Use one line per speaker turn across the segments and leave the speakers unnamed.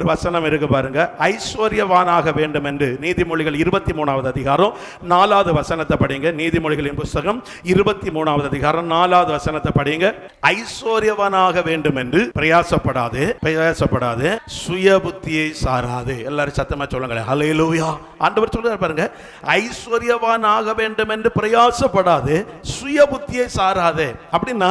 ஒரு வசனம் இருக்கு பாருங்க. ஐஸ்வர்யவானாக வேண்டும் என்று நீதிமொழிகள் இருபத்தி மூணாவது அதிகாரம் நாலாவது வசனத்தை படிங்க. நீதிமொழிகளின் புஸ்தகம் இருபத்தி மூணாவது அதிகாரம் நாலாவது வசனத்தை படிங்க. ஐஸ்வர்யவானாக வேண்டும் என்று பிரயாசப்படாது பிரயாசப்படாது சுய புத்தியை சாராது. எல்லாரும் சத்தமா சொல்லுங்களேன். ஹalleluya ஆண்டவர் சொல்றாரு பாருங்க. ஐஸ்வர்யவானாக ஆக வேண்டும் என்று பிரயாசப்படாது சுய புத்தியை சாராது. அப்படின்னா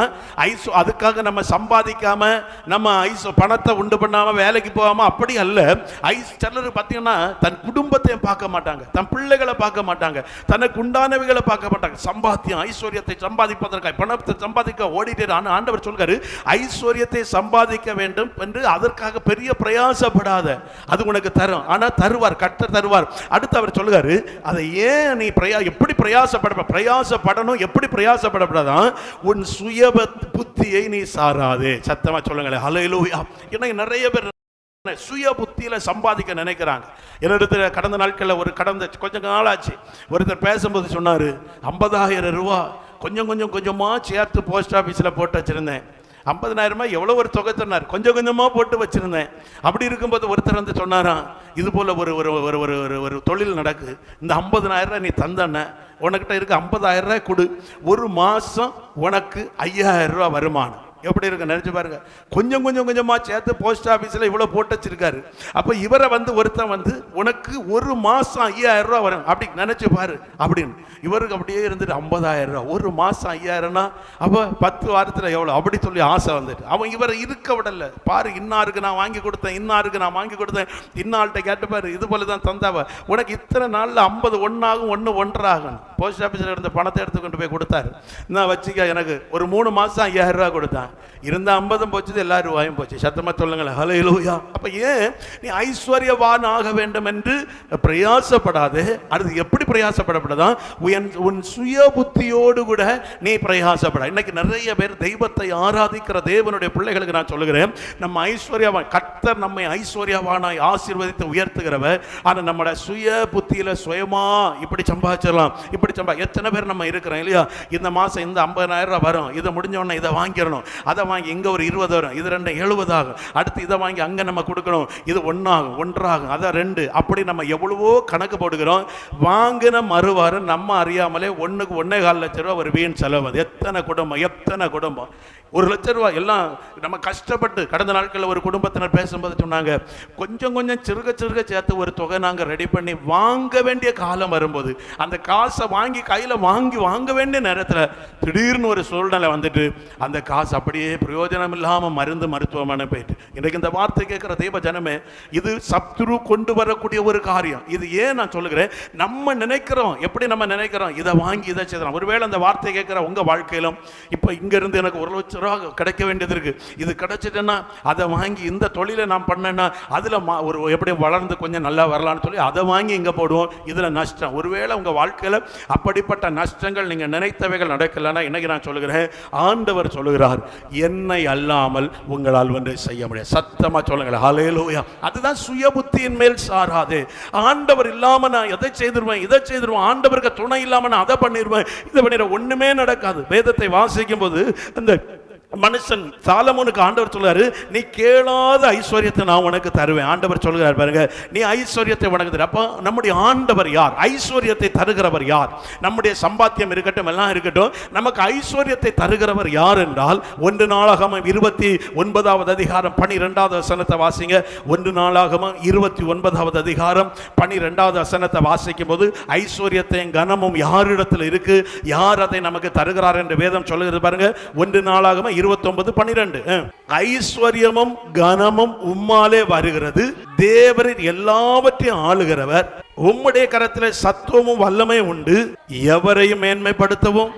ஐஸ் அதுக்காக நம்ம சம்பாதிக்காம நம்ம ஐஸ் பணத்தை உண்டு பண்ணாம வேலைக்கு போகாம அப்படி அல்ல ஐஸ் சிலர் பார்த்தீங்கன்னா தன் குடும்பத்தை பார்க்க மாட்டாங்க தன் பிள்ளைகளை பார்க்க மாட்டாங்க தனக்கு உண்டானவைகளை பார்க்க மாட்டாங்க. சம்பாத்தியம் ஐஸ்வர்யத்தை சம்பாதிப்பதற்காக பணத்தை சம்பாதிக்க ஓடிட்டு ஆனா ஆண்டவர் சொல்கிறார் ஐஸ்வர்யத்தை சம்பாதிக்க வேண்டும் என்று அதற்காக பெரிய பிரயாசப்படாத அது உனக்கு தரும். ஆனா தருவார் கட்ட தருவார். அடுத்து அவர் சொல்லுகாரு அதை ஏன் நீ பிரயா எப்படி பிரயாசப்பட பிரயாசப்படணும் எப்படி பிரயாசப்படப்படாதான் உன் சுய புத்தியை நீ சாராதே. சத்தமா சொல்லுங்களேன். ஹalleluya. ஏன்னா நிறைய பேர் சுய புத்தியில் சம்பாதிக்க நினைக்கிறாங்க. என்னிடத்தில் கடந்த நாட்களில் ஒரு கடந்த கொஞ்சம் நாளாச்சு. ஒருத்தர் பேசும்போது சொன்னார் ஐம்பதாயிரம் ரூபா கொஞ்சம் கொஞ்சம் கொஞ்சமாக சேர்த்து போஸ்ட் ஆஃபீஸில் போட்டு வச்சுருந்தேன். ஐம்பதனாயிரமா எவ்வளோ ஒரு தொகை சொன்னார் கொஞ்சம் கொஞ்சமாக போட்டு வச்சுருந்தேன். அப்படி இருக்கும்போது ஒருத்தர் வந்து சொன்னாராம் இது போல் ஒரு ஒரு ஒரு ஒரு ஒரு ஒரு தொழில் நடக்கு. இந்த ஐம்பதனாயிரம் ரூபாய் நீ தந்தன. உனக்கிட்ட இருக்க ஐம்பதாயிரம் ரூபாய் கொடு. ஒரு மாதம் உனக்கு ஐயாயிரம் ரூபா வருமானம். எப்படி இருக்கு? நினைச்சு பாருங்க. கொஞ்சம் கொஞ்சம் கொஞ்சமாக சேர்த்து போஸ்ட் ஆஃபீஸில் இவ்வளோ போட்டு வச்சிருக்காரு. அப்போ இவரை வந்து ஒருத்தன் வந்து உனக்கு ஒரு மாதம் ஐயாயிரம் ரூபாய் வரும். அப்படி நினச்சி பாரு அப்படின்னு. இவருக்கு அப்படியே இருந்துட்டு ஐம்பதாயிரம் ரூபா. ஒரு மாதம் ஐயாயிரம்னா அப்போ பத்து வாரத்தில் எவ்வளோ அப்படி சொல்லி ஆசை வந்துட்டு. அவன் இவரை இருக்க விடல. பாரு இன்னாருக்கு நான் வாங்கி கொடுத்தேன் இன்னாருக்கு நான் வாங்கி கொடுத்தேன். இன்னாள்கிட்ட கேட்டு பாரு இது போல தான் தந்தாவ. உனக்கு இத்தனை நாளில் ஐம்பது ஒன்றாகும் ஒன்று ஒன்றாகும். போஸ்ட் ஆஃபீஸில் இருந்த பணத்தை எடுத்து கொண்டு போய் கொடுத்தாரு. நான் வச்சுக்க எனக்கு ஒரு மூணு மாதம் ஐயாயிரம் ரூபா கொடுத்தான். இருந்த ஐம்பதும் போச்சு எல்லா ரூபாயும் போச்சு. சத்தமாக சொல்லுங்களேன். ஹலோ இலோயா அப்போ ஏன் நீ ஐஸ்வர்யவான் ஆக வேண்டும் என்று பிரயாசப்படாது? அடுத்து எப்படி பிரயாசப்படப்படாதான் உன் உன் சுய புத்தியோடு கூட நீ பிரயாசப்பட. இன்னைக்கு நிறைய பேர் தெய்வத்தை ஆராதிக்கிற தேவனுடைய பிள்ளைகளுக்கு நான் சொல்லுகிறேன். நம்ம ஐஸ்வர்யவான் கர்த்தர் நம்மை ஐஸ்வர்யவானாய் ஆசீர்வதித்து உயர்த்துகிறவர். ஆனால் நம்மளோட சுய புத்தியில் சுயமா இப்படி சம்பாதிச்சிடலாம். இப்படி சம்பா எத்தனை பேர் நம்ம இருக்கிறோம் இல்லையா? இந்த மாதம் இந்த ஐம்பதாயிரம் ரூபா வரும். இதை முடிஞ்ச உடனே இதை வாங்கிடணும். அதை வாங்கி இங்கே ஒரு இருபது வரும் இது ரெண்டு எழுபது ஆகும். அடுத்து இதை வாங்கி அங்கே நம்ம கொடுக்கணும் இது ஒன்றாகும் ஒன்றாகும் அதை ரெண்டு. அப்படி நம்ம எவ்வளவோ கணக்கு போடுகிறோம். வாங்கின மறுவாரம் நம்ம அறியாமலே ஒன்றுக்கு ஒன்றே கால் லட்ச ரூபா ஒரு வீண் செலவு. அது எத்தனை குடும்பம் எத்தனை குடும்பம். ஒரு லட்ச ரூபா எல்லாம் நம்ம கஷ்டப்பட்டு கடந்த நாட்களில் ஒரு குடும்பத்தினர் பேசும்போது சொன்னாங்க கொஞ்சம் கொஞ்சம் சிறுக சிறுக சேர்த்து ஒரு தொகை நாங்கள் ரெடி பண்ணி வாங்க வேண்டிய காலம் வரும்போது அந்த காசை வாங்கி கையில் வாங்கி வாங்க வேண்டிய நேரத்தில் திடீர்னு ஒரு சூழ்நிலை வந்துட்டு அந்த காசு அப்படியே பிரயோஜனம் இல்லாமல் மருந்து மருத்துவமனை போயிட்டு. இன்றைக்கு இந்த வார்த்தை கேட்குற தெய்வ ஜனமே இது சத்ரு கொண்டு வரக்கூடிய ஒரு காரியம். இது ஏன் நான் சொல்லுகிறேன்? நம்ம நினைக்கிறோம். எப்படி நம்ம நினைக்கிறோம்? இதை வாங்கி இதை செய்யலாம். ஒருவேளை அந்த வார்த்தை கேட்குற உங்கள் வாழ்க்கையிலும் இப்போ இங்கேருந்து எனக்கு ஒரு லட்ச ரூபா கிடைக்க வேண்டியது இருக்குது இது கிடைச்சிட்டேன்னா அதை வாங்கி இந்த தொழிலை நான் பண்ணேன்னா அதில் மா- ஒரு எப்படி வளர்ந்து கொஞ்சம் நல்லா வரலான்னு சொல்லி அதை வாங்கி இங்கே போடுவோம். இதில் நஷ்டம். ஒருவேளை உங்கள் வாழ்க்கையில் அப்படிப்பட்ட நஷ்டங்கள் நீங்கள் நினைத்தவைகள் நடக்கலைன்னா இன்னைக்கு நான் சொல்லுகிறேன் ஆண்டவர் சொல்லுகிறார் என்னை அல்லாமல் உங்களால் ஒன்றை செய்ய முடியாது. சத்தமா சொல்லுங்களேன். ஹalleluya அதுதான் சுய புத்தியின் மேல் சாராது. ஆண்டவர் இல்லாம நான் எதை செய்திருவேன் இதை செய்திருவேன் ஆண்டவருக்கு துணை இல்லாம நான் அதை பண்ணிடுவேன் இதை பண்ணிடுவேன் ஒண்ணுமே நடக்காது. வேதத்தை வாசிக்கும் போது அந்த மனுஷன் சாலமோனுக்கு ஆண்டவர் சொல்றாரு நீ கேளாத ஐஸ்வர்யத்தை நான் உனக்கு தருவேன். ஆண்டவர் சொல்கிறார் பாருங்க நீ ஐஸ்வர்யத்தை உனக்கு தரு அப்போ நம்முடைய ஆண்டவர் யார்? ஐஸ்வர்யத்தை தருகிறவர் யார்? நம்முடைய சம்பாத்தியம் இருக்கட்டும் எல்லாம் இருக்கட்டும் நமக்கு ஐஸ்வர்யத்தை தருகிறவர் யார் என்றால் ஒன்று நாளாகமம் இருபத்தி ஒன்பதாவது அதிகாரம் பனிரெண்டாவது வசனத்தை வாசிங்க. ஒன்று நாளாகமம் இருபத்தி ஒன்பதாவது அதிகாரம் பனிரெண்டாவது வசனத்தை வாசிக்கும் போது ஐஸ்வர்யத்தையும் கனமும் யாரிடத்தில் இருக்கு? யார் அதை நமக்கு தருகிறார்? என்று வேதம் சொல்லுகிறது பாருங்க. ஒன்று நாளாகமா இருபத்தொன்பது பன்னிரெண்டு. ஐஸ்வர்யமும் கனமும் உம்மாலே வருகிறது. தேவரின் எல்லாவற்றையும் ஆளுகிறவர். உம்முடைய கரத்தில் சத்துவமும் வல்லமையும் உண்டு. எவரையும் மேன்மைப்படுத்தவும்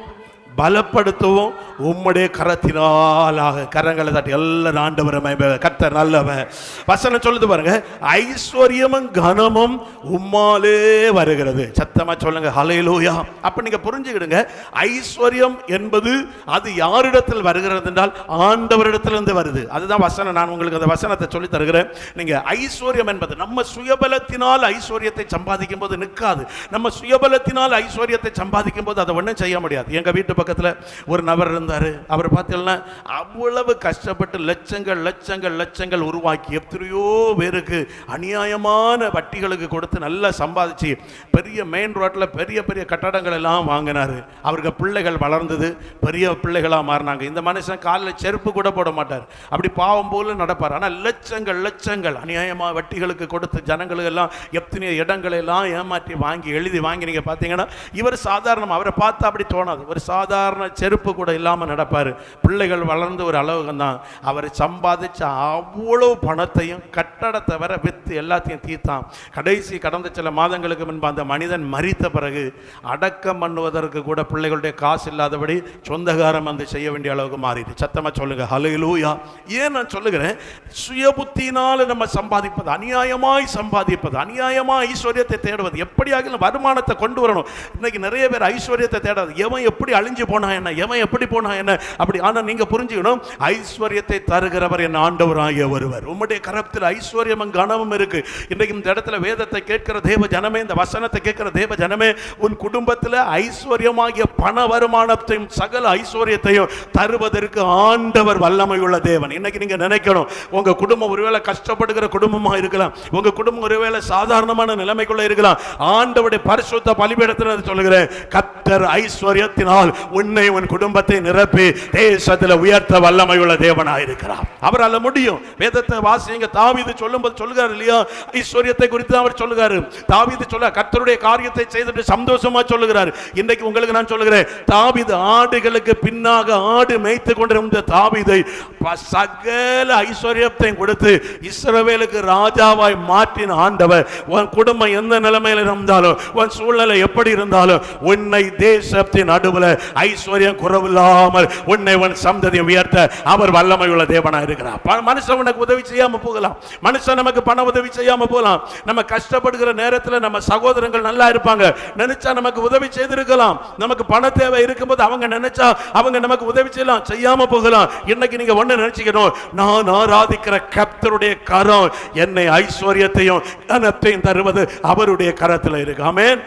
பலப்படுத்தவும் உம்முடைய கரத்தினாலாக கரங்களை தட்டி எல்லாம் ஆண்டவர் மகிமை- கர்த்தர் நல்லவன் வசனம் சொல்லுது பாருங்க ஐஸ்வர்யமும் கனமும் உம்மாலே வருகிறது. சத்தமா சொல்லுங்க ஹalleluya. அப்ப நீங்க புரிஞ்சுக்கிடுங்க ஐஸ்வர்யம் என்பது அது யாரிடத்தில் வருகிறது என்றால் ஆண்டவரிடத்திலிருந்து வருது. அதுதான் வசனம். நான் உங்களுக்கு அந்த வசனத்தை சொல்லி தருகிறேன். நீங்க ஐஸ்வர்யம் என்பது நம்ம சுயபலத்தினால் ஐஸ்வர்யத்தை சம்பாதிக்கும் போது நிற்காது. நம்ம சுயபலத்தினால் ஐஸ்வர்யத்தை சம்பாதிக்கும் போது அதை ஒன்றும் செய்ய முடியாது. எங்க வீட்டு பக்கத்தில் ஒரு நபர் இருந்தார். அவர் பார்த்தீங்கன்னா அவ்வளவு கஷ்டப்பட்டு லட்சங்கள் லட்சங்கள் லட்சங்கள் உருவாக்கி எத்தனையோ பேருக்கு அநியாயமான வட்டிகளுக்கு கொடுத்து நல்லா சம்பாதிச்சு பெரிய மெயின் ரோட்டில் பெரிய பெரிய கட்டடங்கள் எல்லாம் வாங்கினார். அவருக்கு பிள்ளைகள் வளர்ந்தது. பெரிய பிள்ளைகளாக மாறினாங்க. இந்த மனுஷன் காலில் செருப்பு கூட போட மாட்டார். அப்படி பாவம் போல நடப்பார். ஆனால் லட்சங்கள் லட்சங்கள் அநியாயமாக வட்டிகளுக்கு கொடுத்து ஜனங்களுக்கு எல்லாம் எத்தனையோ இடங்களை எல்லாம் ஏமாற்றி வாங்கி எழுதி வாங்கி நீங்கள் பார்த்தீங்கன்னா இவர் சாதாரணமாக அவரை பார்த்தா அப்படி தோணாது. ஒரு சாதாரண செருப்பு கூட இல்லாமல் நடப்பார். பிள்ளைகள் வளர்ந்த ஒரு அளவுக்கு தான் அவர் சம்பாதிச்ச அவ்வளோ பணத்தையும் கட்டடத்தை வர வித்து எல்லாத்தையும் தீர்த்தான். கடைசி கடந்த சில மாதங்களுக்கு முன்பு அந்த மனிதன் மறித்த பிறகு அடக்கம் பண்ணுவதற்கு கூட பிள்ளைகளுடைய காசு இல்லாதபடி சொந்தகாரம் வந்து செய்ய வேண்டிய அளவுக்கு மாறிடு. சத்தமா சொல்லுங்க. ஹalleluya ஏன் நான் சொல்லுகிறேன்? சுய புத்தினால் நம்ம சம்பாதிப்பது அநியாயமாய் சம்பாதிப்பது அநியாயமாக ஐஸ்வர்யத்தை தேடுவது எப்படியாக வருமானத்தை கொண்டு வரணும். இன்னைக்கு நிறைய பேர் ஐஸ்வர்யத்தை தேடாது. எவன் எப்படி அழிஞ்சு போனா என்ன? எவன் எப்படி போனா என்ன? அப்படி ஆனால் நீங்க புரிஞ்சுக்கணும் ஐஸ்வர்யத்தை தருகிறவர் என் ஆண்டவராகிய ஒருவர். உம்முடைய கரத்தில் ஐஸ்வர்யமும் கனமும் இருக்கு. இன்றைக்கு இந்த இடத்துல வேதத்தை கேட்கிற தேவ ஜனமே இந்த வசனத்தை கேட்கிற தேவ ஜனமே உன் குடும்பத்தில் ஐஸ்வர்யமாகிய பண வருமானத்தையும் சகல ஐஸ்வர்யத்தையும் தருவதற்கு ஆண்டவர் வல்லமை உள்ள தேவன். இன்னைக்கு நீங்க நினைக்கணும் உங்க குடும்பம் ஒருவேளை கஷ்டப்படுகிற குடும்பமா இருக்கலாம். உங்க குடும்பம் ஒருவேளை சாதாரணமான நிலைமைக்குள்ள இருக்கலாம். ஆண்டவருடைய பரிசுத்த பலிபீடத்தில் சொல்லுகிறேன் கத்தர் ஐஸ்வர்யத்தினால் உன்னை உன் குடும்பத்தை நிரப்பி தேசத்தில் உயர்த்த வல்லமை உள்ள தேவனாக இருக்கிறார் அவரால் முடியும். வேதத்தை வாசிங்க. தாவீது சொல்லும்போது சொல்லுகிறார் இல்லையா? ஐஸ்வர்யத்தை குறித்து அவர் சொல்லுகிறார். தாவீது சொல்ல கர்த்தருடைய காரியத்தை செய்துட்டு சந்தோஷமா சொல்லுகிறார். இன்றைக்கு உங்களுக்கு நான் சொல்லுகிறேன் தாவிது ஆடுகளுக்கு பின்னாக ஆடு மேய்த்து கொண்டிருந்த தாவிதை சகல ஐஸ்வர்யத்தையும் கொடுத்து இஸ்ரவேலுக்கு ராஜாவாய் மாற்றின ஆண்டவர். உன் குடும்பம் எந்த நிலைமையில் இருந்தாலும் உன் சூழ்நிலை எப்படி இருந்தாலும் உன்னை தேசத்தின் நடுவில் ஐஸ்வர்யம் குறவில்லாமல் உன்னை உன் சந்ததியை உயர்த்த அவர் வல்லமை உள்ள தேவனா இருக்கிறார் மனுஷன் உனக்கு உதவி செய்யாமல் போகலாம். மனுஷன் நமக்கு பண உதவி செய்யாமல் போகலாம். நம்ம கஷ்டப்படுகிற நேரத்தில் நம்ம சகோதரங்கள் நல்லா இருப்பாங்க. நினைச்சா நமக்கு உதவி செய்திருக்கலாம். நமக்கு பண தேவை இருக்கும்போது அவங்க நினைச்சா அவங்க நமக்கு உதவி செய்யலாம். செய்யாம போகலாம். இன்னைக்கு நீங்க ஒண்ணு நினைச்சுக்கணும். நான் ஆராதிக்கிற கர்த்தருடைய கரம் என்னை ஐஸ்வர்யத்தையும் கனத்தையும் தருவது அவருடைய கரத்தில் இருக்கு. ஆமென்.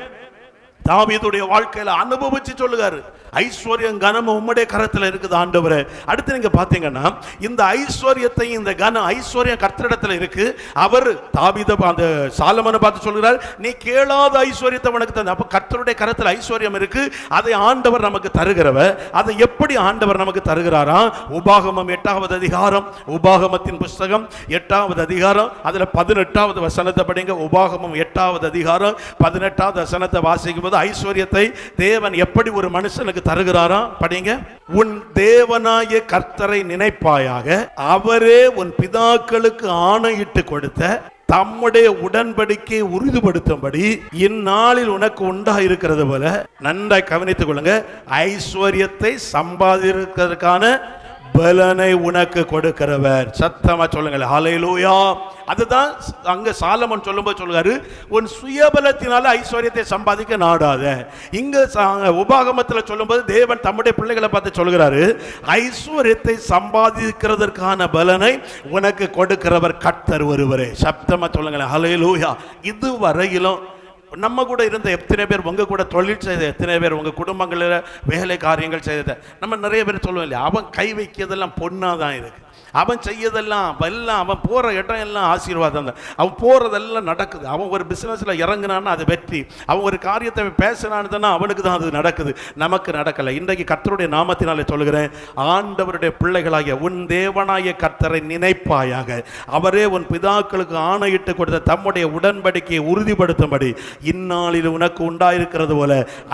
தாவீதுடைய வாழ்க்கையில அனுபவிச்சு சொல்லுகிறாரு ஐஸ்வர்யம் கனமும் உம்முடைய கரத்துல இருக்குது ஆண்டவரே. அடுத்து நீங்க பாத்தீங்கன்னா இந்த ஐஸ்வர்யத்தை இந்த கனம் ஐஸ்வர்யம் கர்த்தரிடத்துல இருக்கு. அவர் தாவீத அந்த சாலமனை பார்த்து சொல்கிறார் நீ கேளாத ஐஸ்வர்யத்தை உனக்கு தந்த. அப்ப கர்த்தருடைய கரத்தில் ஐஸ்வர்யம் இருக்கு. அதை ஆண்டவர் நமக்கு தருகிறவர் அதை எப்படி ஆண்டவர் நமக்கு தருகிறாரா? உபாகமம் எட்டாவது அதிகாரம் உபாகமத்தின் புஸ்தகம் எட்டாவது அதிகாரம் அதுல பதினெட்டாவது வசனத்தை படிங்க. உபாகமம் எட்டாவது அதிகாரம் பதினெட்டாவது வசனத்தை வாசிக்கும் அதாவது ஐஸ்வர்யத்தை தேவன் எப்படி ஒரு மனுஷனுக்கு தருகிறாரா படிங்க. உன் தேவனாய கர்த்தரை நினைப்பாயாக அவரே உன் பிதாக்களுக்கு ஆணையிட்டு கொடுத்த தம்முடைய உடன்படிக்கை உறுதிப்படுத்தும்படி இந்நாளில் உனக்கு உண்டா இருக்கிறது போல நன்றாய் கவனித்துக் கொள்ளுங்க. ஐஸ்வர்யத்தை சம்பாதிக்கிறதுக்கான பலனை உனக்கு கொடுக்கிறவர். சத்தமா சொல்லுங்கள் ஹலையிலூயா அதுதான் அங்க சாலமன் சொல்லும்போது சொல்லுவாரு உன் சுயபலத்தினால ஐஸ்வர்யத்தை சம்பாதிக்க நாடாத. இங்க உபாகமத்தில் சொல்லும்போது தேவன் தம்முடைய பிள்ளைகளை பார்த்து சொல்கிறாரு ஐஸ்வர்யத்தை சம்பாதிக்கிறதற்கான பலனை உனக்கு கொடுக்கிறவர் கத்தர் ஒருவரே. சப்தமா சொல்லுங்களேன். ஹலையிலூயா இதுவரையிலும் நம்ம கூட இருந்த எத்தனை பேர் உங்கள் கூட தொழில் செய்த எத்தனை பேர் உங்கள் குடும்பங்களில் வேலை காரியங்கள் செய்த நம்ம நிறைய பேர் சொல்லுவோம் இல்லையா? அவன் கை வைக்கிறதெல்லாம் பொண்ணாக தான் இருக்குது அவன் செய்யதெல்லாம் எல்லாம் அவன் போகிற இடம் எல்லாம் ஆசீர்வாதம் தான். அவன் போகிறதெல்லாம் நடக்குது. அவன் ஒரு பிஸ்னஸில் இறங்குனான்னு அது வெற்றி. அவன் ஒரு காரியத்தை பேசினான்னு அவனுக்கு தான் அது நடக்குது. நமக்கு நடக்கலை. இன்றைக்கு கர்த்தருடைய நாமத்தினாலே சொல்கிறேன் ஆண்டவருடைய பிள்ளைகளாகிய உன் தேவனாய கர்த்தரை நினைப்பாயாக. அவரே உன் பிதாக்களுக்கு ஆணையிட்டு கொடுத்த தம்முடைய உடன்படிக்கையை உறுதிப்படுத்தும்படி இந்நாளில் உனக்கு உண்டாயிருக்கிறது போல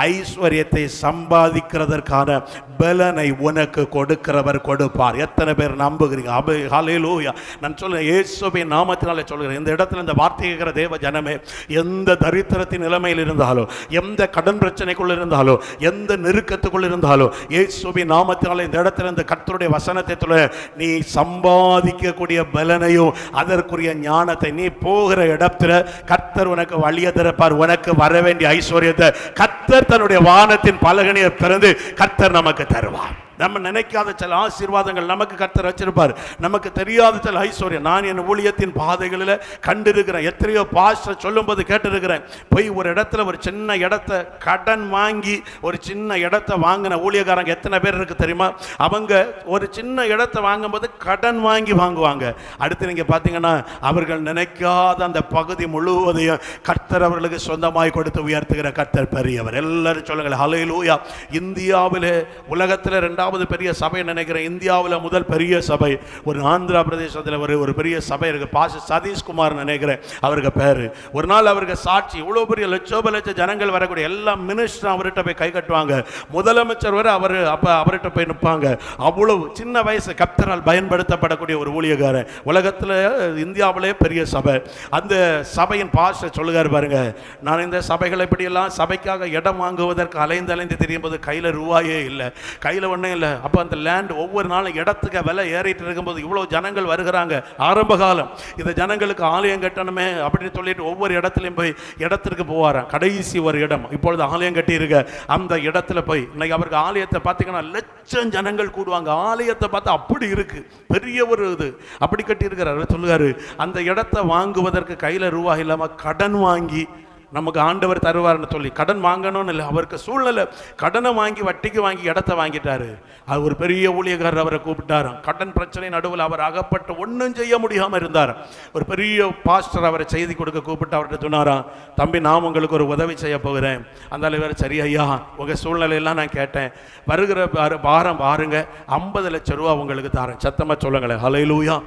ஐஸ்வர்யத்தை சம்பாதிக்கிறதற்கான பலனை உனக்கு கொடுக்கிறவர் கொடுப்பார். எத்தனை பேர் நம்புகிறீங்க? அப லூயா நான் சொல்கிறேன் இயேசுவின் நாமத்தினாலே சொல்கிறேன் இந்த இடத்துல இந்த வார்த்தை கேட்குற தேவ ஜனமே எந்த தரித்திரத்தின் நிலைமையில் இருந்தாலோ எந்த கடன் பிரச்சனைக்குள்ள இருந்தாலோ எந்த நெருக்கத்துக்குள் இருந்தாலோ இயேசுவின் நாமத்தினாலே இந்த இடத்துல இந்த கர்த்தருடைய வசனத்தை சொல்ல நீ சம்பாதிக்கக்கூடிய பலனையும் அதற்குரிய ஞானத்தை நீ போகிற இடத்துல கர்த்தர் உனக்கு வழியை திறப்பார் உனக்கு வர வேண்டிய ஐஸ்வர்யத்தை கர்த்தர் தன்னுடைய வானத்தின் பலகனியை திறந்து கர்த்தர் நமக்கு தருவார். நம்ம நினைக்காத சில ஆசீர்வாதங்கள் நமக்கு கர்த்தர் வச்சிருப்பார். நமக்கு தெரியாத சில ஐஸ்வர்யம். நான் என் ஊழியத்தின் பாதைகளில் கண்டிருக்கிறேன். எத்தனையோ பாஸ்டர் சொல்லும்போது கேட்டிருக்கிறேன். போய் ஒரு இடத்துல ஒரு சின்ன இடத்த கடன் வாங்கி ஒரு சின்ன இடத்த வாங்கின ஊழியக்காரங்க எத்தனை பேர் இருக்கு தெரியுமா? அவங்க ஒரு சின்ன இடத்த வாங்கும்போது கடன் வாங்கி வாங்குவாங்க. அடுத்து நீங்கள் பார்த்தீங்கன்னா அவர்கள் நினைக்காத அந்த பகுதி முழுவதையும் கர்த்தர் அவர்களுக்கு சொந்தமாய் கொடுத்து உயர்த்துகிற கர்த்தர் பெரியவர். எல்லாரும் சொல்லுங்கள் ஹalleluya. இந்தியாவில் உலகத்தில் ரெண்டாவது பெரிய சபை நினைக்கிறேன்? இந்தியாவில் முதல் பெரிய சபை. ஒரு ஆந்திரா பிரதேசத்தில் ஒரு ஒரு பெரிய சபை இருக்கு. பாச சதீஷ்குமார் நினைக்கிறேன். அவருக்கு பேரு. ஒரு நாள் அவருக்கு சாட்சி. இவ்வளோ பெரிய லட்சோப லட்ச ஜனங்கள் வரக்கூடிய எல்லா மினிஸ்டரும் அவர்கிட்ட போய் கை கட்டுவாங்க. முதலமைச்சர் வரை அவர் அப்போ அவர்கிட்ட போய் நிற்பாங்க அவ்வளவு சின்ன வயசு கப்தரால் பயன்படுத்தப்படக்கூடிய ஒரு ஊழியக்காரன். உலகத்தில் இந்தியாவிலே பெரிய சபை. அந்த சபையின் பாஸ்டர் சொல்லுகார் பாருங்க. நான் இந்த சபைகளை இப்படியெல்லாம் சபைக்காக இடம் வாங்குவதற்கு அலைந்து அலைந்து தெரியும் போது கையில் ரூபாயே இல்லை. கையில் ஒன்றும் இல்லை. அப்போ அந்த லேண்ட் ஒவ்வொரு நாளும் இடத்துக்கு விலை ஏறிட்டு இருக்கும்போது இவ்வளோ ஜனங்கள் வருகிறாங்க. ஆரம்ப காலம். இந்த ஜனங்களுக்கு ஆலயம் கட்டணுமே அப்படின்னு சொல்லிட்டு ஒவ்வொரு இடத்துலையும் போய் இடத்திற்கு போவாராம். கடைசி ஒரு இடம். இப்பொழுது ஆலயம் கட்டியிருக்க அந்த இடத்துல போய் இன்னைக்கு அவருக்கு ஆலயத்தை பார்த்தீங்கன்னா லட்சம் ஜனங்கள் கூடுவாங்க. ஆலயத்தை பார்த்தா அப்படி இருக்கு. பெரிய ஒரு இது. அப்படி கட்டியிருக்கிறார். சொல்லுவார் அந்த இடத்தை வாங்குவதற்கு கையில் ரூபாய் இல்லாமல் கடன் வாங்கி நமக்கு ஆண்டவர் தருவார்னு சொல்லி கடன் வாங்கணும்னு இல்லை அவருக்கு சூழ்நிலை கடனை வாங்கி வட்டிக்கு வாங்கி இடத்த வாங்கிட்டாரு. அது ஒரு பெரிய ஊழியக்காரர் அவரை கூப்பிட்டாராம். கடன் பிரச்சனை நடுவில் அவர் அகப்பட்டு ஒன்றும் செய்ய முடியாமல் இருந்தார் ஒரு பெரிய பாஸ்டர் அவரை செய்தி கொடுக்க கூப்பிட்டு அவர்கிட்ட சொன்னாராம் தம்பி நான் உங்களுக்கு ஒரு உதவி செய்ய போகிறேன். அந்த இவர் சரி ஐயா உங்கள் சூழ்நிலையெல்லாம் நான் கேட்டேன். வருகிற வார- வாரம் பாருங்க ஐம்பது லட்சம் ரூபா உங்களுக்கு தரேன். சத்தமாக சொல்லுங்களேன். ஹலையிலூயா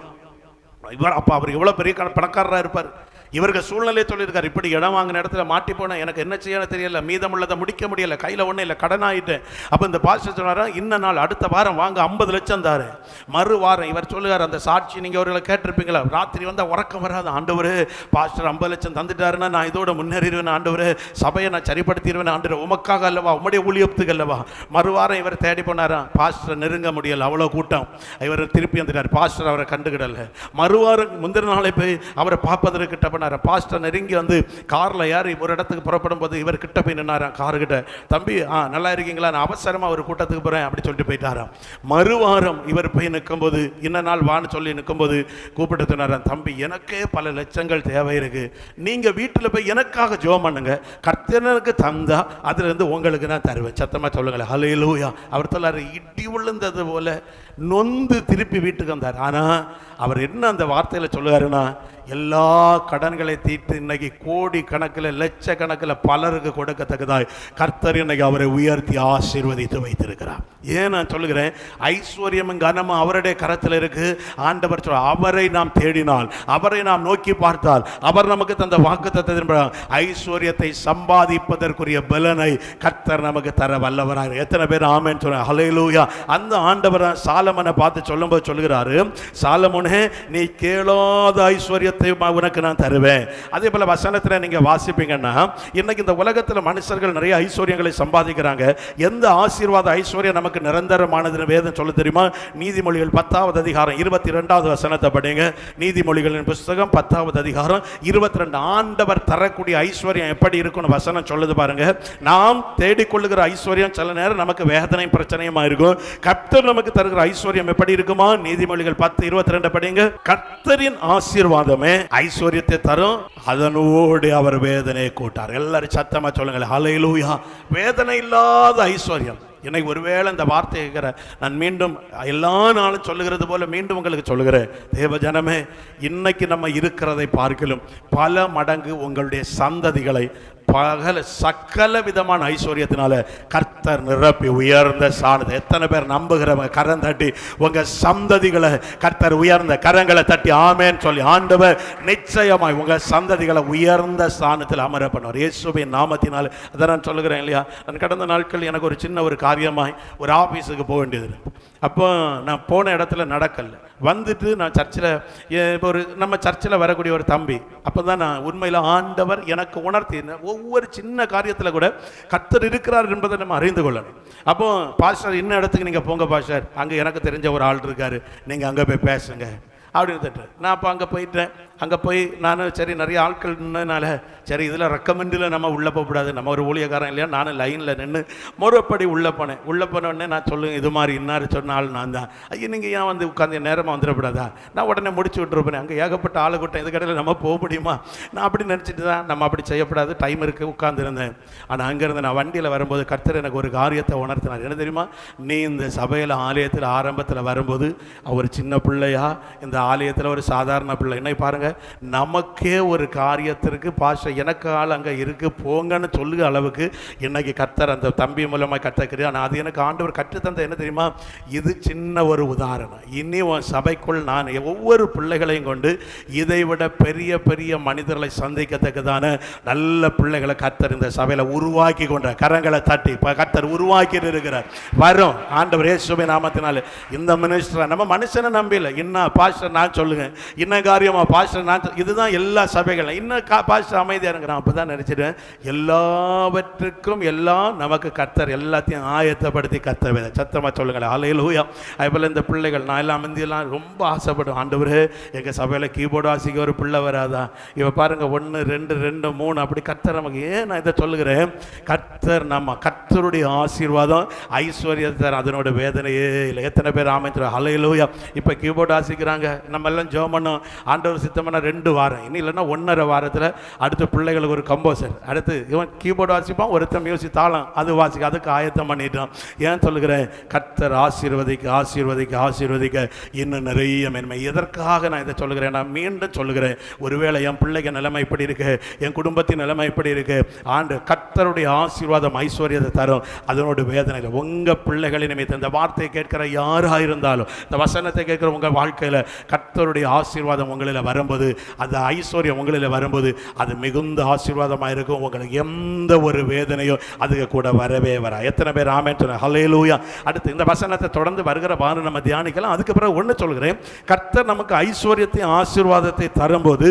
இவர் அப்போ அவர் எவ்வளோ பெரிய கண- இருப்பார். இவர்கள் சூழ்நிலை சொல்லியிருக்காரு. இப்படி இடம் வாங்கின இடத்துல மாட்டி போனேன் எனக்கு என்ன செய்யணும் தெரியல. மீதமுள்ளதை முடிக்க முடியல. கையில் ஒன்றும் இல்லை. கடன் ஆகிட்டேன் அப்போ இந்த பாஸ்டர் சொன்னாரா இன்ன நாள் அடுத்த வாரம் வாங்க ஐம்பது லட்சம் தாரு. மறு வாரம் இவர் சொல்லுவார் அந்த சாட்சி நீங்கள் அவர்களை கேட்டிருப்பீங்களா? ராத்திரி வந்தால் உறக்கம் வராது. ஆண்டவர் பாஸ்டர் ஐம்பது லட்சம் தந்துட்டாருன்னா நான் இதோட முன்னேறிடுவேன் ஆண்டவர். சபையை நான் சரிப்படுத்திடுவேன் ஆண்டவர். உமக்காக அல்லவா உம்முடைய ஊழியத்துக்கு அல்லவா? மறுவாரம் இவர் தேடி போனாரா? பாஸ்டர் நெருங்க முடியல. அவ்வளோ கூட்டம். இவர் திருப்பி வந்துட்டார். பாஸ்டர் அவரை கண்டுக்கிடல. மறுவாரம் முந்தின நாளை போய் அவரை பார்ப்பதற்கு பண்ணார் பாஸ்டர் நெருங்கி வந்து காரில் ஏறி ஒரு இடத்துக்கு புறப்படும் போது இவர் கிட்ட போய் நின்னாராம் கார்கிட்ட தம்பி ஆ நல்லா இருக்கீங்களா? நான் அவசரமாக ஒரு கூட்டத்துக்கு போகிறேன் அப்படி சொல்லிட்டு போயிட்டாராம். மறுவாரம் இவர் போய் நிற்கும்போது இன்ன நாள் வான்னு சொல்லி நிற்கும்போது கூப்பிட்டு சொன்னாராம் தம்பி எனக்கே பல லட்சங்கள் தேவை இருக்குது நீங்கள் வீட்டில் போய் எனக்காக ஜோம் பண்ணுங்க. கர்த்தனுக்கு தந்தா அதுலேருந்து உங்களுக்கு நான் தருவேன். சத்தமாக சொல்லுங்களேன். ஹalleluya அவர் சொல்லார் இடி விழுந்தது போல நொந்து திருப்பி வீட்டுக்கு வந்தார். ஆனா அவர் என்ன அந்த வார்த்தையில சொல்லுவாருன்னா எல்லா கடன்களை தீர்த்து இன்னைக்கு கோடி கணக்கில் லட்சக்கணக்கில் பலருக்கு கொடுக்கத்தக்கதாய் கர்த்தர் இன்னைக்கு அவரை உயர்த்தி ஆசீர்வதித்து வைத்திருக்கிறார். ஏன் நான் சொல்லுகிறேன்? ஐஸ்வர்யமும் கனமும் அவருடைய கரத்தில் இருக்கு. ஆண்டவர் சொல் அவரை நாம் தேடினால் அவரை நாம் நோக்கி பார்த்தால் அவர் நமக்கு தந்த வாக்கு ஐஸ்வர்யத்தை சம்பாதிப்பதற்குரிய பலனை கர்த்தர் நமக்கு தர வல்லவராக எத்தனை பேர் ஆமேன்னு சொல்றாங்க. ஹalleluya. அந்த ஆண்டவர் சாலமனை பார்த்து சொல்லும்போது சொல்லுகிறாரு சாலமுனே நீ கேளாத ஐஸ்வர்யத்தை உனக்கு நான் தருவேன். அதே போல் வசனத்துல நீங்க வாசிப்பீங்கன்னா இன்னைக்கு இந்த உலகத்துல மனுஷர்கள் நிறைய ஐஸ்வர்யங்களை சம்பாதிக்கிறாங்க. எந்த ஆசீர்வாத ஐஸ்வர்யம் நமக்கு நிரந்தரமானதுன்னு வேதம் சொல்ல தெரியுமா? நீதிமொழிகள் பத்தாவது அதிகாரம் இருபத்தி ரெண்டாவது வசனத்தை படிங்க. நீதிமொழிகளின் புஸ்தகம் பத்தாவது அதிகாரம் இருபத்தி ரெண்டு ஆண்டவர் தரக்கூடிய ஐஸ்வர்யம் எப்படி இருக்கும்னு வசனம் சொல்லுது பாருங்க. நாம் தேடிக்கொள்ளுகிற ஐஸ்வர்யம் சில நேரம் நமக்கு வேதனை பிரச்சனையுமா இருக்கும். கப்தர் நமக்கு தருகிற ஐஸ்வர்யம் எப்படி இருக்குமா? நீதிமொழிகள் பத்து இருபத்தி ரெண்டு படிங்க. கத்தரின் ஆசீர்வாதமே ஐஸ்வர்யத்தை தரும். அதனோடு அவர் வேதனை கூட்டார். எல்லாரும் சத்தமா சொல்லுங்கள் ஹalleluya வேதனை இல்லாத ஐஸ்வர்யம். இன்னைக்கு ஒருவேளை இந்த வார்த்தை கேட்குற நான் மீண்டும் எல்லா நாளும் சொல்லுகிறது போல மீண்டும் உங்களுக்கு சொல்லுகிறேன். தேவ ஜனமே இன்னைக்கு நம்ம இருக்கிறதை பார்க்கலும் பல மடங்கு உங்களுடைய சந்ததிகளை பகல சகல விதமான ஐஸ்வர்யத்தினால கர்த்தர் நிரப்பி உயர்ந்த சாணத்தை. எத்தனை பேர் நம்புகிறவங்க கரம் தட்டி உங்க சந்ததிகளை கர்த்தர் உயர்ந்த கரங்களை தட்டி ஆமேன்னு சொல்லி ஆண்டவர் நிச்சயமாய் உங்க சந்ததிகளை உயர்ந்த ஸ்தானத்தில் அமர பண்ணுவார் இயேசுவின் நாமத்தினால் அதை நான் சொல்லுகிறேன் இல்லையா? நான் கடந்த நாட்கள் எனக்கு ஒரு சின்ன ஒரு காரியமாய் ஒரு ஆபீஸுக்கு போக வேண்டியது அப்போ நான் போன இடத்துல நடக்கல. வந்துட்டு நான் சர்ச்சில் இப்போ ஒரு நம்ம சர்ச்சில் வரக்கூடிய ஒரு தம்பி அப்போ தான் நான் உண்மையில் ஆண்டவர் எனக்கு உணர்த்தி ஒவ்வொரு சின்ன காரியத்தில் கூட கத்தர் இருக்கிறார் என்பதை நம்ம அறிந்து கொள்ளணும். அப்போ பாஸ்டர் இன்ன இடத்துக்கு நீங்கள் போங்க பாஸ்டர். அங்கே எனக்கு தெரிஞ்ச ஒரு ஆள் இருக்காரு. நீங்கள் அங்கே போய் பேசுங்க. அப்படின்னு நான் அப்போ அங்கே போயிட்டேன். அங்கே போய் நான் சரி நிறைய ஆட்கள் நின்றனால சரி இதில் ரெக்கமெண்டில் நம்ம உள்ளே போகக்கூடாது. நம்ம ஒரு ஊழியக்காரன் இல்லையா? நானும் லைனில் நின்று முறைப்படி உள்ளே போனேன். உள்ளே போன நான் சொல்லுங்க இது மாதிரி இன்னார் சொன்ன ஆள் நான் தான். ஐயா நீங்கள் ஏன் வந்து உட்காந்து நேரமாக வந்துடக்கூடாதா? நான் உடனே முடிச்சு விட்டுருப்பேன். அங்கே ஏகப்பட்ட ஆளு கூட்டம் இது கடையில் நம்ம போக முடியுமா? நான் அப்படி நினச்சிட்டு தான் நம்ம அப்படி செய்யக்கூடாது. டைம் இருக்குது உட்காந்துருந்தேன் ஆனால் அங்கேருந்து நான் வண்டியில் வரும்போது கர்த்தர் எனக்கு ஒரு காரியத்தை உணர்த்தினார். என்ன தெரியுமா? நீ இந்த சபையில் ஆலயத்தில் ஆரம்பத்தில் வரும்போது அவர் சின்ன பிள்ளையா? இந்த ஆலயத்தில் ஒரு சாதாரண பிள்ளை. என்ன பாருங்கள் நமக்கே ஒரு காரியத்திற்கு பாஷ எனக்கு ஆள் அங்கே இருக்கு போங்கன்னு சொல்லுக அளவுக்கு இன்னைக்கு கத்தர் அந்த தம்பி மூலமாக கற்றுக்கிறேன் ஆனால் அது எனக்கு ஆண்டவர் கற்றுத்தந்த என்ன தெரியுமா? இது சின்ன ஒரு உதாரணம். இனி உன் சபைக்குள் நான் ஒவ்வொரு பிள்ளைகளையும் கொண்டு இதை விட பெரிய பெரிய மனிதர்களை சந்திக்கத்தக்கதான நல்ல பிள்ளைகளை கத்தர் இந்த சபையில் உருவாக்கி கொண்ட கரங்களை தட்டி இப்போ உருவாக்கி இருக்கிறார். வரும். ஆண்டவர் இயேசுவின் நாமத்தினால. இந்த மினிஸ்டரை நம்ம மனுஷனை நம்பியில் இன்னும் பாஸ்டர் நான் சொல்லுங்க. என்ன காரியமா பாஸ்டர்? நான் இதுதான் எல்லா சபைகளும் இன்னும் கா பாஸ்டர் அமைதியாக இருக்கிறான் அப்போ தான் நினச்சிடுவேன். எல்லாவற்றுக்கும் எல்லாம் நமக்கு கத்தர் எல்லாத்தையும் ஆயத்தப்படுத்தி கத்த சத்தமாக சொல்லுங்களேன். அலையிலூயா அதுபோல் இந்த பிள்ளைகள் நான் எல்லாம் முந்தியெல்லாம் ரொம்ப ஆசைப்படும் ஆண்டவர் எங்கள் சபையில் கீபோர்டு ஆசைக்கு ஒரு பிள்ளை வராதா? இவன் பாருங்கள் ஒன்று ரெண்டு ரெண்டு மூணு அப்படி கத்தர் நமக்கு ஏன் நான் இதை சொல்லுகிறேன்? கர்த்தர் நம்ம கர்த்தருடைய ஆசீர்வாதம் ஐஸ்வர்யத்தை அதனோட வேதனையே இல்லை. எத்தனை பேர் அமைச்சர் அலையிலூயா இப்போ கீபோர்டு ஆசிக்கிறாங்க நம்ம எல்லாம் ஜெபம் பண்ணோம். ஆண்டவர் சித்தமான ரெண்டு வாரம். இன்னும் இல்லைன்னா ஒன்றரை வாரத்தில் அடுத்த பிள்ளைகளுக்கு ஒரு கம்போசர் அடுத்து இவன் கீபோர்டு வாசிப்பான் ஒருத்தன் மியூசிக் தாளம் அது வாசிக்க அதுக்கு ஆயத்தம் பண்ணிட்டான். ஏன் சொல்லுகிறேன்? கர்த்தர் ஆசீர்வதிக்க ஆசீர்வதிக்க ஆசீர்வதிக்க இன்னும் நிறைய மேன்மை. எதற்காக நான் இதை சொல்லுகிறேன்? நான் மீண்டும் சொல்லுகிறேன். ஒருவேளை என் பிள்ளைங்க நிலைமை இப்படி இருக்கு? என் குடும்பத்தின் நிலைமை இப்படி இருக்கு? ஆண்டு கர்த்தருடைய ஆசீர்வாதம் ஐஸ்வர்யத்தை தரும். அதனோட வேதனை இல்லை. உங்க பிள்ளைகளை நிமித்தம் இந்த வார்த்தையை கேட்கிற யாராக இருந்தாலும் இந்த வசனத்தை கேட்குற உங்கள் வாழ்க்கையில் கர்த்தருடைய ஆசீர்வாதம் உங்களில் வரும்போது அந்த ஐஸ்வர்யம் உங்களில் வரும்போது அது மிகுந்த ஆசீர்வாதமாக இருக்கும். உங்களுக்கு எந்த ஒரு வேதனையும் அதுக்கு கூட வரவே வரா எத்தனை பேர் ஆமேன் சொன்ன ஹலேலூயா அடுத்து இந்த வசனத்தை தொடர்ந்து வருகிற வாரம் நம்ம தியானிக்கலாம். அதுக்கு பிறகு ஒன்று சொல்கிறேன். கர்த்தர் நமக்கு ஐஸ்வர்யத்தை ஆசீர்வாதத்தை தரும்போது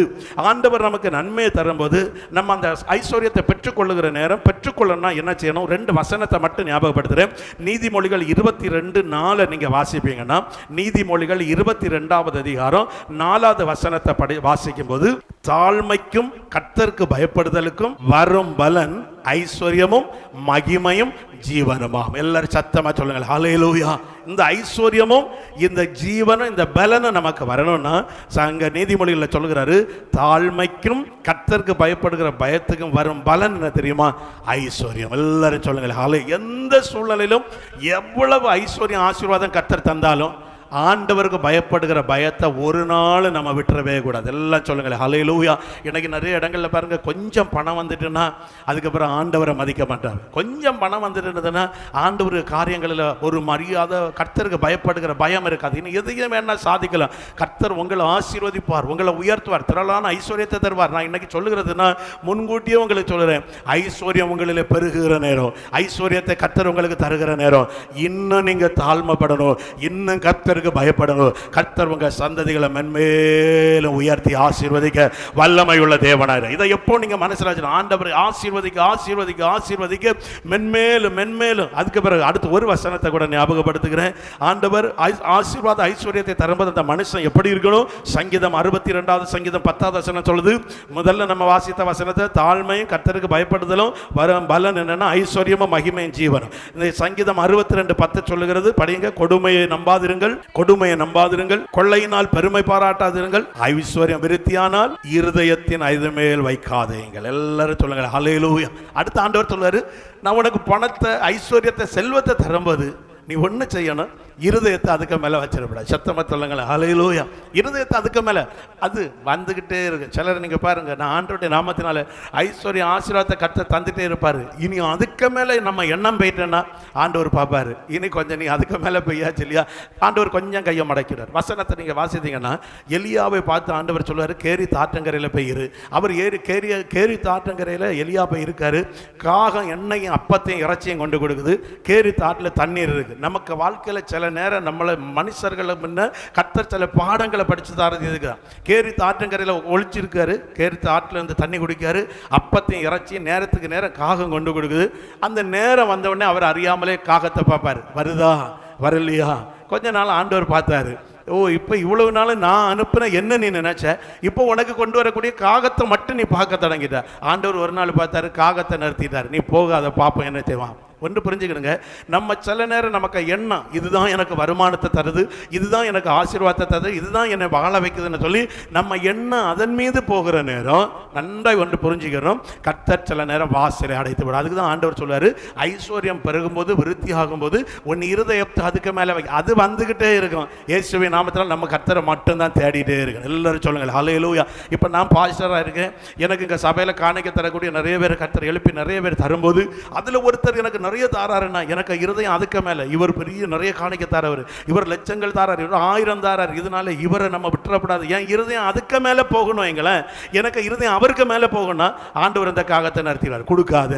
ஆண்டவர் நமக்கு நன்மையை தரும்போது நம்ம அந்த ஐஸ்வர்யத்தை பெற்றுக்கொள்ளுகிற நேரம் பெற்றுக்கொள்ளணும்னா என்ன செய்யணும்? ரெண்டு வசனத்தை மட்டும் ஞாபகப்படுத்துகிறேன் நீதிமொழிகள் இருபத்தி ரெண்டு நாளை நீங்கள் வாசிப்பீங்கன்னா நீதிமொழிகள் இருபத்தி ரெண்டாவது அதிகாரம் நாலாவது வசனத்தை படி வாசிக்கும் போது தாழ்மைக்கும் கத்தருக்கு பயப்படுதலுக்கும் வரும் பலன் ஐஸ்வர்யமும் மகிமையும் ஜீவனமாகும். எல்லாரும் சத்தமா சொல்லுங்கள் ஹலேலூயா இந்த ஐஸ்வர்யமும் இந்த ஜீவனும் இந்த பலனும் நமக்கு வரணும்னா சங்க நீதிமொழிகளில் சொல்லுகிறாரு தாழ்மைக்கும் கத்தருக்கு பயப்படுகிற பயத்துக்கும் வரும் பலன் என்ன தெரியுமா? ஐஸ்வர்யம். எல்லாரும் சொல்லுங்கள் ஹலே எந்த சூழ்நிலையிலும் எவ்வளவு ஐஸ்வர்யம் ஆசீர்வாதம் கத்தர் தந்தாலும் ஆண்டவருக்கு பயப்படுகிற பயத்தை ஒரு நாள் நம்ம விட்டுறவே கூடாது. எல்லாம் சொல்லுங்களேன். ஹலையிலூயா இன்னைக்கு நிறைய இடங்கள்ல பாருங்க கொஞ்சம் பணம் வந்துட்டுன்னா அதுக்கப்புறம் ஆண்டவரை மதிக்க மாட்டார். கொஞ்சம் பணம் வந்துட்டுனதுன்னா ஆண்டவர் காரியங்களில் ஒரு மரியாதை கர்த்தருக்கு பயப்படுகிற பயம் இருக்காது. இன்னும் எதையும் வேணால் சாதிக்கலாம். கர்த்தர் உங்களை ஆசீர்வதிப்பார் உங்களை உயர்த்துவார் திரளான ஐஸ்வர்யத்தை தருவார். நான் இன்னைக்கு சொல்லுகிறதுனா முன்கூட்டியே உங்களுக்கு சொல்லுறேன். ஐஸ்வர்யம் உங்களில் பெருகுகிற நேரம். ஐஸ்வர்யத்தை கர்த்தர் உங்களுக்கு தருகிற நேரம். இன்னும் நீங்கள் தாழ்மைப்படணும். இன்னும் கர்த்தர் கர்த்தருக்கு பயப்படணும். கர்த்தர் உங்க சந்ததிகளை மென்மேலும் உயர்த்தி ஆசீர்வதிக்க வல்லமை உள்ள தேவனாயிரம் இதை எப்போ நீங்க மனசுல வச்சுக்கணும். ஆண்டவர் ஆசீர்வதிக்க ஆசீர்வதிக்க ஆசீர்வதிக்க மென்மேலும் மென்மேலும் அதுக்கு பிறகு அடுத்து ஒரு வசனத்தை கூட ஞாபகப்படுத்துகிறேன். ஆண்டவர் ஆசீர்வாத ஐஸ்வர்யத்தை தரும்போது அந்த மனுஷன் எப்படி இருக்கணும்? சங்கீதம் அறுபத்தி ரெண்டாவது சங்கீதம் பத்தாவது வசனம் சொல்லுது. முதல்ல நம்ம வாசித்த வசனத்தை தாழ்மையும் கர்த்தருக்கு பயப்படுதலும் வரும் பலன் என்னன்னா ஐஸ்வர்யமும் மகிமையும் ஜீவனம். இந்த சங்கீதம் அறுபத்தி ரெண்டு பத்து சொல்லுகிறது. படிங்க கொடுமையை நம்பாதிருங்கள். கொடுமையை நம்பாதிருங்கள் கொள்ளையினால் பெருமை பாராட்டாதிருங்கள் ஐஸ்வர்யம் விருத்தியானால் இருதயத்தின் ஐது மேல் வைக்காதீங்கள் எல்லாரும் சொல்லுங்கள் ஹலேலூயா அடுத்த ஆண்டவர் சொல்லுவார் நான் உனக்கு பணத்தை ஐஸ்வர்யத்தை செல்வத்தை தரும்போது நீ ஒன்று செய்யணும் இருதயத்தை அதுக்கு மேலே வச்சிடக்கூடாது. சத்தமாக சொல்லுங்களேன். அலையிலோயா இருதயத்தை அதுக்கு மேலே. அது வந்துக்கிட்டே இருக்கு. சிலர் நீங்கள் பாருங்கள் நான் ஆண்டவருடைய நாமத்தினால ஐஸ்வர்ய ஆசீர்வாதத்தை கத்த தந்துட்டே இருப்பார். இனி அதுக்கு மேலே நம்ம எண்ணம் போயிட்டேன்னா ஆண்டவர் பார்ப்பாரு. இனி கொஞ்சம் நீ அதுக்கு மேலே பெய்யாச்சு இல்லையா? ஆண்டவர் கொஞ்சம் கையை மடக்கிறார். வசனத்தை நீங்கள் வாசித்தீங்கன்னா எலியாவை பார்த்து ஆண்டவர் சொல்லுவார் கேரி தாற்றங்கரையில பெயிரு அவர் ஏறி கேரிய கேரி தாற்றங்கரையில் எலியா போய் இருக்காரு. காகம் எண்ணெயும் அப்பத்தையும் இறைச்சியும் கொண்டு கொடுக்குது. கேரி தாட்டில் தண்ணீர் இருக்குது நமக்கு வாழ்க்கையில் சில நேரம் நம்மளை மனுஷர்களை முன்ன கத்தர் சில பாடங்களை படித்து தரது இதுக்குதான் கேரி தாற்றங்கரையில ஒழிச்சிருக்காரு. கேரி ஆற்றில் இருந்து தண்ணி குடிக்காரு. அப்பத்தையும் இறைச்சியும் நேரத்துக்கு நேரம் காகம் கொண்டு கொடுக்குது. அந்த நேரம் வந்த உடனே அவர் அறியாமலே காகத்தை பார்ப்பாரு. வருதா? வரலையா? கொஞ்ச நாள் ஆண்டவர் பார்த்தாரு. ஓ இப்போ இவ்வளவு நாள் நான் அனுப்புன என்ன நீ நினைச்ச? இப்போ உனக்கு கொண்டு வரக்கூடிய காகத்தை மட்டும் நீ பார்க்க தொடங்கிட்ட. ஆண்டவர் ஒரு நாள் பார்த்தாரு காகத்தை நிறுத்திட்டார். நீ போகாத பார்ப்போம் என்ன செய்வான்? ஒன்று புரிஞ்சுக்கிடுங்க நம்ம சில நேரம் நமக்கு எண்ணம் இதுதான் எனக்கு வருமானத்தை தருது இதுதான் எனக்கு ஆசீர்வாதத்தை தருது இதுதான் என்னை வாழ வைக்குதுன்னு சொல்லி நம்ம எண்ணம் அதன் மீது போகிற நேரம் நன்றாக ஒன்று புரிஞ்சுக்கிறோம். கத்தர் சில நேரம் வாசலை அடைத்து விடும் அதுக்கு தான் ஆண்டவர் சொல்வார் ஐஸ்வர்யம் பெருகும்போது விருத்தி ஆகும்போது உன் இருதயத்தை அதுக்கு மேலே வை. அது வந்துக்கிட்டே இருக்கும். இயேசுவை நாமத்தில் நம்ம கத்தரை மட்டும்தான் தேடிட்டே இருக்கும் எல்லாரும் சொல்லுங்கள் ஹalleluya. இப்போ நான் பாஸ்டராக இருக்கேன். எனக்கு இங்கே சபையில் காணிக்க தரக்கூடிய நிறைய பேர் கத்தரை எழுப்பி நிறைய பேர் தரும்போது அதில் ஒருத்தர் எனக்கு நிறைய தாராருன்னா எனக்கு இருதயம் அதுக்கு மேலே. இவர் பெரிய நிறைய காணிக்க தாரவர் இவர் லட்சங்கள் தாரார். இவர் ஆயிரம் தாரார். இதனால இவரை நம்ம விட்டுறப்படாது என் இருதயம் அதுக்கு மேலே போகணும் எங்களை. எனக்கு இருதயம் அவருக்கு மேலே போகணும்னா ஆண்டவர் இந்த காகத்தை நடத்தினார் கொடுக்காத.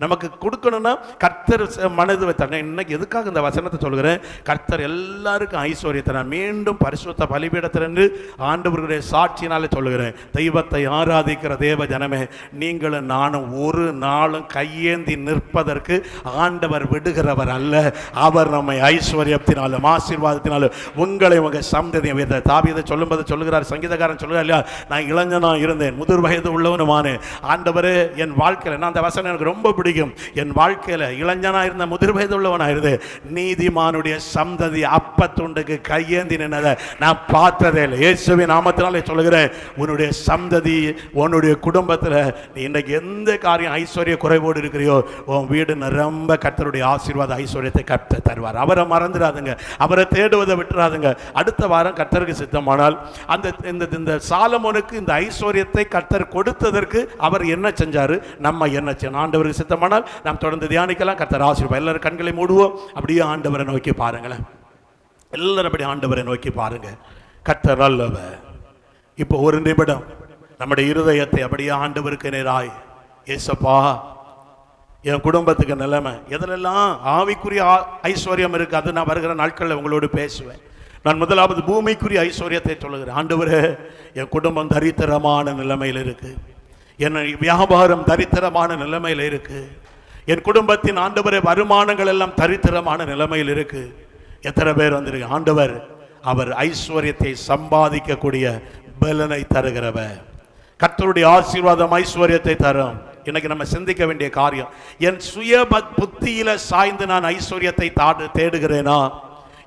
நமக்கு கொடுக்கணும்னா கர்த்தர் ச- மனது வைத்தாங்க இன்னைக்கு எதுக்காக இந்த வசனத்தை சொல்கிறேன் கர்த்தர் எல்லாருக்கும் ஐஸ்வர்யத்தை நான் மீண்டும் பரிசுத்த பலிபீடத்திலிருந்து ஆண்டவர்களுடைய சாட்சியினாலே சொல்லுகிறேன். தெய்வத்தை ஆராதிக்கிற தேவ ஜனமே நீங்களும் நானும் ஒரு நாளும் கையேந்தி நிற்பதற்கு ஆண்டவர் விடுகிறவர் அல்ல. அவர் நம்மை ஐஸ்வர்யத்தினாலும் ஆசீர்வாதத்தினாலும் உங்களை உங்க சந்ததியை வித தாவியதை சொல்லும்போது சொல்லுகிறார் சங்கீதக்காரன் சொல்கிறார் இல்லையா நான் இளைஞனா இருந்தேன் முதிர் வயது உள்ளவனுமானே ஆண்டவரே என் வாழ்க்கையில் நான் அந்த வசனம் எனக்கு ரொம்ப பிடிக்கும். என் வாழ்க்கையில் இளைஞனா இருந்த முதிர் வயது இருந்து நீதிமானுடைய சந்ததி அப்பத்துண்டுக்கு கையேந்தி நின்னதை நான் பார்த்ததே இல்லை. இயேசுவின் நாமத்தினாலே சொல்லுகிறேன் உன்னுடைய சந்ததி உன்னுடைய குடும்பத்தில் நீ இன்றைக்கு எந்த காரியம் ஐஸ்வர்ய குறைவோடு இருக்கிறியோ உன் வீடு ரொம்ப கர்த்தருடைய ஆசீர்வாத ஐஸ்வர்யத்தை கத்த தருவார். அவரை மறந்துடாதுங்க. அவரை தேடுவதை விட்டுறாதுங்க. அடுத்த வாரம் கர்த்தருக்கு சித்தமானால் அந்த இந்த இந்த சாலமோனுக்கு இந்த ஐஸ்வர்யத்தை கர்த்தர் கொடுத்ததற்கு அவர் என்ன செஞ்சாரு? நம்ம என்ன செய்யணும் ஆண்டவருக்கு சித்தமானால் நாம் தொடர்ந்து தியானிக்கலாம். கர்த்தர் ஆசிரியர் எல்லாரும் கண்களை மூடுவோம். அப்படியே ஆண்டவரை நோக்கி பாருங்களேன். எல்லாரும் அப்படி ஆண்டவரை நோக்கி பாருங்க. கர்த்தர் அல்லவ இப்போ ஒரு நிமிடம். நம்முடைய இருதயத்தை அப்படியே ஆண்டவருக்கு நேராய். ஏசப்பா என் குடும்பத்துக்கு நிலைமை. எதிலெல்லாம் ஆவிக்குரிய ஐஸ்வர்யம் இருக்குது அது நான் வருகிற நாட்களில் உங்களோடு பேசுவேன். நான் முதலாவது பூமிக்குரிய ஐஸ்வர்யத்தை சொல்லுகிறேன். ஆண்டவர் என் குடும்பம் தரித்திரமான நிலைமையில் இருக்கு. என் வியாபாரம் தரித்திரமான நிலைமையில் இருக்கு. என் குடும்பத்தின் ஆண்டவரே வருமானங்கள் எல்லாம் தரித்திரமான நிலைமையில் இருக்கு. எத்தனை பேர் வந்திருக்கு ஆண்டவர் அவர் ஐஸ்வர்யத்தை சம்பாதிக்கக்கூடிய பலனை தருகிறவர். கத்தருடைய ஆசீர்வாதம் ஐஸ்வர்யத்தை தரும். இன்னைக்கு நம்ம சிந்திக்க வேண்டிய காரியம் என் சுய புத்தியில சாய்ந்து நான் ஐஸ்வர்யத்தை தாடு தேடுகிறேனா?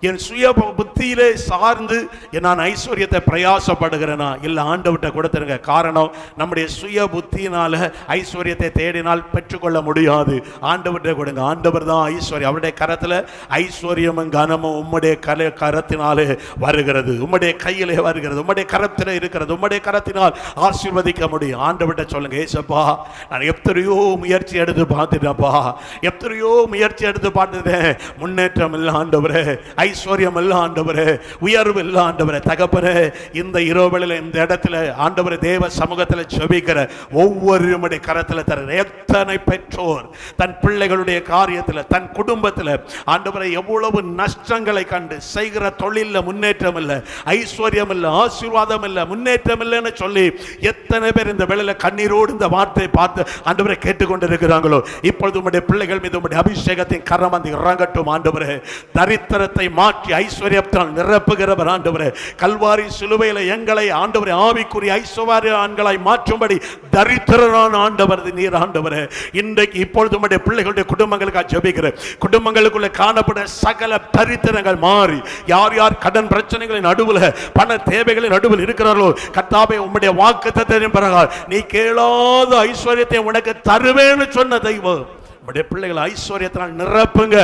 என் சுய புத்தியிலே சார்ந்து நான் ஐஸ்வர்யத்தை பிரயாசப்படுகிறேனா? இல்லை ஆண்டவர்கிட்ட கொடுத்துருங்க காரணம் நம்முடைய சுய புத்தியினால ஐஸ்வர்யத்தை தேடினால் பெற்றுக்கொள்ள முடியாது. ஆண்டவர்கிட்ட கொடுங்க. ஆண்டவர் தான் ஐஸ்வர்யம். அவருடைய கரத்தில் ஐஸ்வர்யமும் கனமும் உம்முடைய கல கரத்தினாலே வருகிறது. உம்முடைய கையிலே வருகிறது. உம்முடைய கரத்தில் இருக்கிறது. உம்முடைய கரத்தினால் ஆசீர்வதிக்க முடியும். ஆண்டவர்கிட்ட சொல்லுங்க ஏசப்பா நான் எத்தனையோ முயற்சி எடுத்து பார்த்துட்டேன்ப்பா. எத்தனையோ முயற்சி எடுத்து பார்த்துட்டேன். முன்னேற்றம் இல்லை ஆண்டவரே. ஐஸ்வர்யம் எல்லாம் ஆண்டவரே உயர்வு எல்லாம் ஆண்டவரே. தகப்பனே இந்த இரவுகளில் இந்த இடத்துல ஆண்டவர் தேவ சமூகத்தில் ஜெபிக்கிற ஒவ்வொருவருடைய கரத்தில் தர எத்தனை பெற்றோர் தன் பிள்ளைகளுடைய காரியத்தில் தன் குடும்பத்தில் ஆண்டவரை எவ்வளவு நஷ்டங்களை கண்டு செய்கிற தொழிலில் முன்னேற்றம் இல்லை ஐஸ்வர்யம் இல்லை ஆசீர்வாதம் இல்லை முன்னேற்றம் இல்லைன்னு சொல்லி எத்தனை பேர் இந்த வேளையில கண்ணீரோடு இந்த வார்த்தையை பார்த்து ஆண்டவரை கேட்டுக்கொண்டிருக்கிறாங்களோ இப்பொழுது உங்களுடைய பிள்ளைகள் மீது உங்களுடைய அபிஷேகத்தின் கரம் வந்து இறங்கட்டும் ஆண்டவரே. தரித்திரத்தை மாற்றி ஐஸ்வர்யத்தால் நிரப்புகிறவர் ஆண்டவரே. கல்வாரி சிலுவையில் எங்களை ஆண்டவர் ஆவிக்குரிய ஐஸ்வர்ய ஆண்களாய் மாற்றும்படி தரித்திரரான ஆண்டவர் நீர் ஆண்டவரே. இன்றைக்கு இப்பொழுது உடைய பிள்ளைகளுடைய குடும்பங்களுக்காக ஜெபிக்கிறேன். குடும்பங்களுக்குள்ள காணப்பட சகல தரித்திரங்கள் மாறி. யார் யார் கடன் பிரச்சனைகளின் நடுவில் பண தேவைகளின் நடுவில் இருக்கிறார்களோ கத்தாபை உம்முடைய வாக்குத்தத்தின் பிறகு நீ கேளாத ஐஸ்வர்யத்தை உனக்கு தருவேன்னு சொன்ன தெய்வம். உடைய பிள்ளைகள் ஐஸ்வர்யத்தினால் நிரப்புங்க.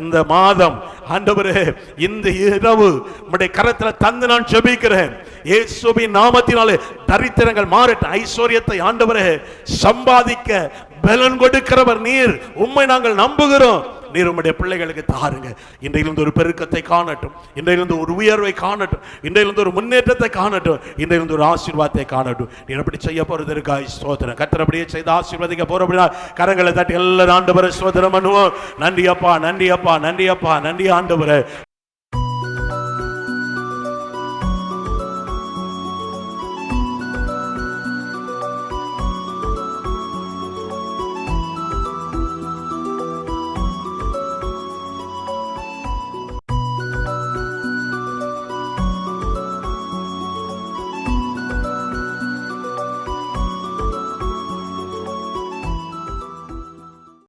இந்த மாதம் ஆண்டவரே இந்த இரவு உடைய கரத்தில் தந்து நான் செபிக்கிறேன் ஏசுபி நாமத்தினாலே தரித்திரங்கள் மாறட்டும். ஐஸ்வர்யத்தை ஆண்டவரே சம்பாதிக்க பலன் கொடுக்கிறவர் நீர். உண்மை நாங்கள் நம்புகிறோம். நீர் உம்முடைய பிள்ளைகளுக்கு தாருங்க. இன்றையிலிருந்து ஒரு பெருக்கத்தை காணட்டும். இன்றையிலிருந்து ஒரு உயர்வை காணட்டும். இன்றையிலிருந்து ஒரு முன்னேற்றத்தை காணட்டும். இன்றையிலிருந்து ஒரு ஆசீர்வாதத்தை காணட்டும். நீர் அப்படி செய்ய போறது இருக்கா சோதனை கர்த்தர் அப்படியே செய்து ஆசீர்வதிக்க போற அப்படின்னா கரங்களை தட்டி எல்லாரும் வர சோதனை பண்ணுவோம். நன்றி அப்பா நன்றி அப்பா நன்றி அப்பா நன்றி ஆண்டவரே.